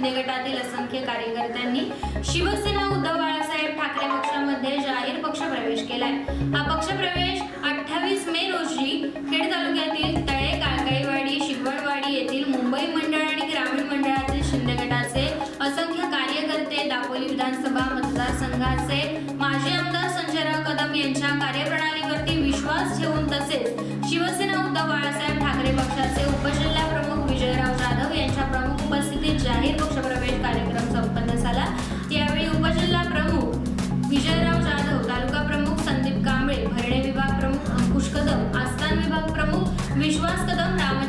शिंदे गटातील असंख्य कार्यकर्त्यांनी शिवसेना उद्धव बाळासाहेब ठाकरे पक्षामध्ये जाहीर पक्षप्रवेश केलाय. हा पक्षप्रवेश अठ्ठावीस मे रोजी खेड तालुक्यातील तळे काळकाईवाडी शिवणवाडी येथील मुंबई मंडळ आणि ग्रामीण मंडळातील शिंदे गटाचे असंख्य कार्यकर्ते दापोली विधानसभा मतदारसंघाचे माजी आमदार संजयराव कदम यांच्या कार्यप्रणालीवरती विश्वास ठेवून तसेच जाहीर पक्षप्रवेश कार्यक्रम संपन्न झाला. यावेळी उपजिल्हा प्रमुख विजयराव जाधव तालुका प्रमुख संदीप कांबळे भरणे विभाग प्रमुख अंकुश कदम आस्थान विभाग प्रमुख विश्वास कदम राम